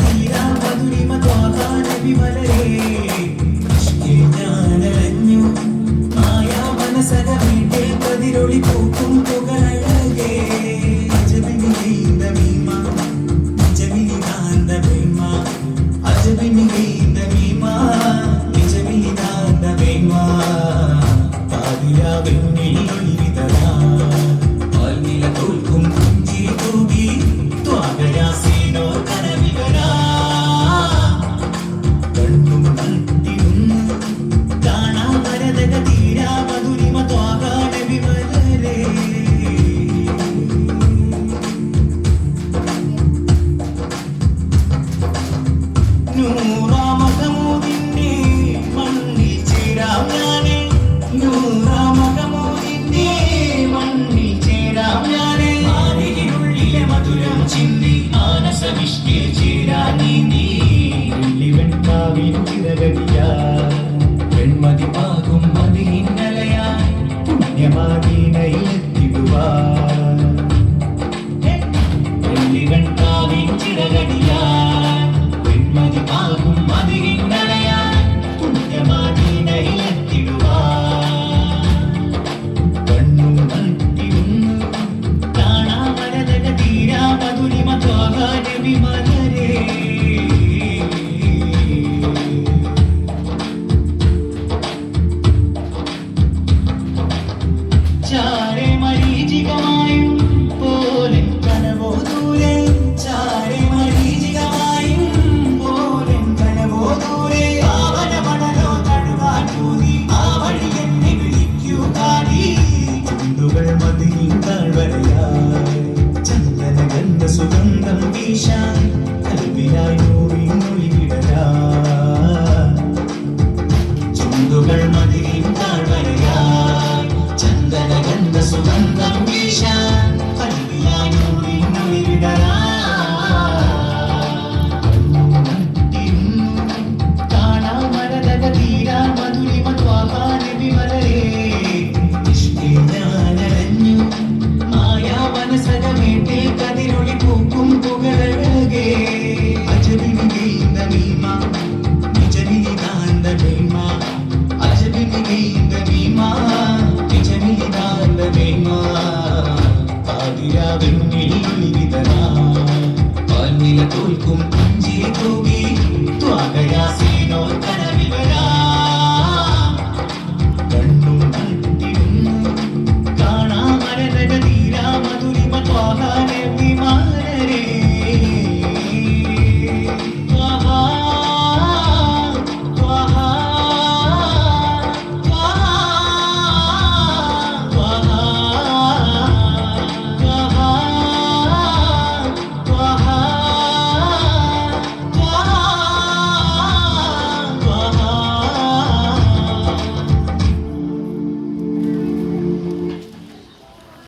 తీరా మధురిమ తోతాడ విమలరే மதியின் திரகதியா பெண்மதி பாகும் மதியின் நிலையா புண்ணியமாதீனை எத்திடுவா சிறகடியா? മതിൽ താഴ്വരയായി. സുഗന്ധം വീശാൻ കൽവിലായി തോൽക്കും